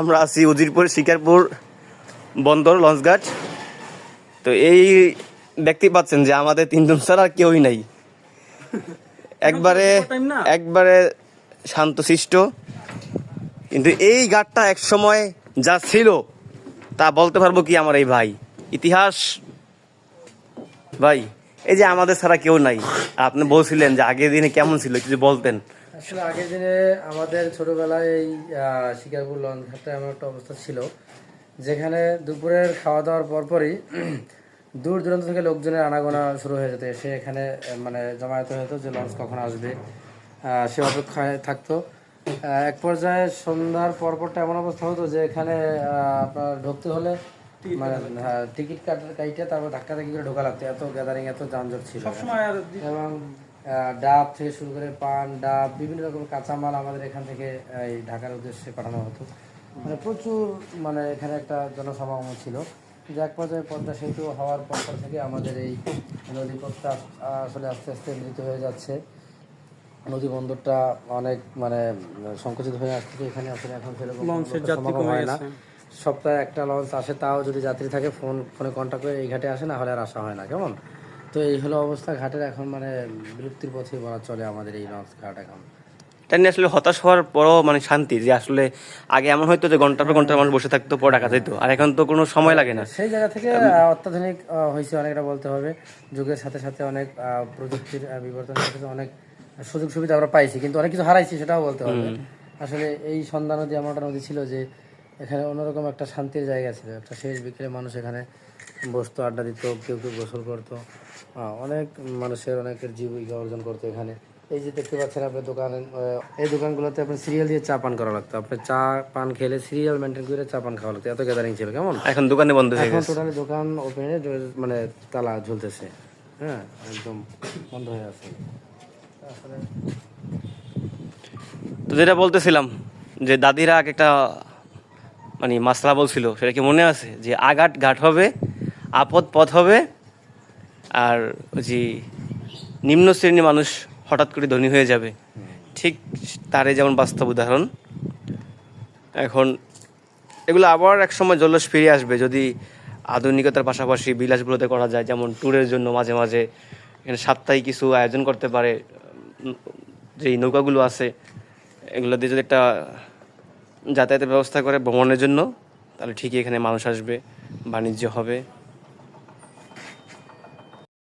আমরা আছি উজিরপুর শিকারপুর বন্দর লঞ্চঘাট। তো এই দেখতে পাচ্ছেন যে আমাদের তিনজন ছাড়া আর কেউই নাই। একবারে একবারে শান্তশিষ্ট কিন্তু এই ঘাটটা এক সময় যা ছিল তা বলতে পারব কি আমার এই ভাই? ইতিহাস ভাই এই যে আমাদের ছাড়া কেউ নাই। আপনি বলছিলেন যে আগের দিনে কেমন ছিল কিছু বলতেন। আসলে আগের দিনে আমাদের ছোটবেলায় এই শিকারপুর লঞ্চ এমন একটা অবস্থা ছিল যেখানে দুপুরের খাওয়া দাওয়ার পরপরই দূর দূরান্ত থেকে লোকজনের আনাগোনা শুরু হয়ে যেত। সে এখানে মানে জমায়েত হতো যে লঞ্চ কখন আসবে সে অপেক্ষায় থাকতো। এক পর্যায়ে সন্ধ্যার পরপরটা এমন অবস্থা হতো যে এখানে আপনার ঢুকতে হলে মানে হ্যাঁ, টিকিট কাটার কাইটে তারপর ধাক্কা ধাক্কি করে ঢোকা লাগতো। এত গ্যাদারিং এত যানজট ছিল। এবং ডাব থেকে শুরু করে পান ডাব বিভিন্ন রকম কাঁচামাল আমাদের এখান থেকে এই ঢাকার উদ্দেশ্যে পাঠানো হতো। মানে প্রচুর মানে এখানে একটা জনসমাগম ছিল। যে এক পর্যায়ে পদ্মা সেতু হওয়ার পর থেকে আমাদের এই নদীপথটা আসলে আস্তে আস্তে মৃত হয়ে যাচ্ছে। নদী বন্দরটা অনেক মানে সংকুচিত হয়ে আসছে এখানে আসলে এখন সেরকম সমাগম হয় না। সপ্তাহে একটা লঞ্চ আসে তাও যদি যাত্রী থাকে ফোন ফোনে কন্ট্যাক্ট করে এই ঘাটে আসে না হলে আর আসা হয় না। কেমন? তো এই হলো অবস্থা ঘাটের এখন মানে বিলুপ্তির পথে বলা চলে আমাদের এই লঞ্চ ঘাট এখন। এটা নিয়ে আসলে হতাশ হওয়ার পরও মানে শান্তি যে আসলে আগে এমন হয়তো যে ঘণ্টার পর ঘণ্টা মানুষ বসে থাকতো পর টাকা যেত আর এখন তো কোনো সময় লাগে না। সেই জায়গা থেকে অত্যাধুনিক হয়েছে অনেকটা বলতে হবে। যুগের সাথে সাথে অনেক প্রযুক্তির বিবর্তনের সাথে অনেক সুযোগ সুবিধা আমরা পাইছি কিন্তু অনেক কিছু হারাইছি সেটাও বলতে হবে। আসলে এই সন্ধ্যা নদী এমন একটা নদী ছিল যে এখানে অন্যরকম একটা শান্তির জায়গা ছিল। একটা শেষ বিকেলে মানুষ এখানে বসতো আড্ডা দিত কেউ কেউ গোসল করতো। অনেক মানুষের অনেকের জীবিকা অর্জন করতো এখানে। এই যে দেখতে পাচ্ছেন আপনার দোকান এই দোকানগুলোতে আপনার সিরিয়াল দিয়ে চা পান করা লাগতো। আপনার চা পান খেলে সিরিয়াল মেনটেন করে চা পান খাওয়া লাগতো। এত গ্যাদারিং ছিল কেমন? এখন দোকানে বন্ধ হয়ে এখন গেছে। টোটালি দোকান ওপেনে মানে তালা ঝুলতেছে হ্যাঁ একদম বন্ধ হয়ে আছে। তো যেটা বলতেছিলাম যে দাদিরা একটা মানে মাসলা বলছিল, সেটা কি মনে আছে? যে আঘাট ঘাট হবে, আপদ পথ হবে, আর যে নিম্ন শ্রেণির মানুষ হঠাৎ করে ধনী হয়ে যাবে। ঠিক তারই যেমন বাস্তব উদাহরণ। এখন এগুলো আবার এক সময় জল্লোষ ফিরে আসবে, যদি আধুনিকতার পাশাপাশি বিলাসগুলোতে করা যায়, যেমন ট্যুরের জন্য মাঝে মাঝে এখানে সাপ্তাহিক কিছু আয়োজন করতে পারে যেই নৌকাগুলো আছে, এগুলো দিয়ে যদি একটা যাতায়াতের ব্যবস্থা করে ভ্রমণের জন্য তাহলে ঠিকই এখানে মানুষ আসবে বাণিজ্য হবে।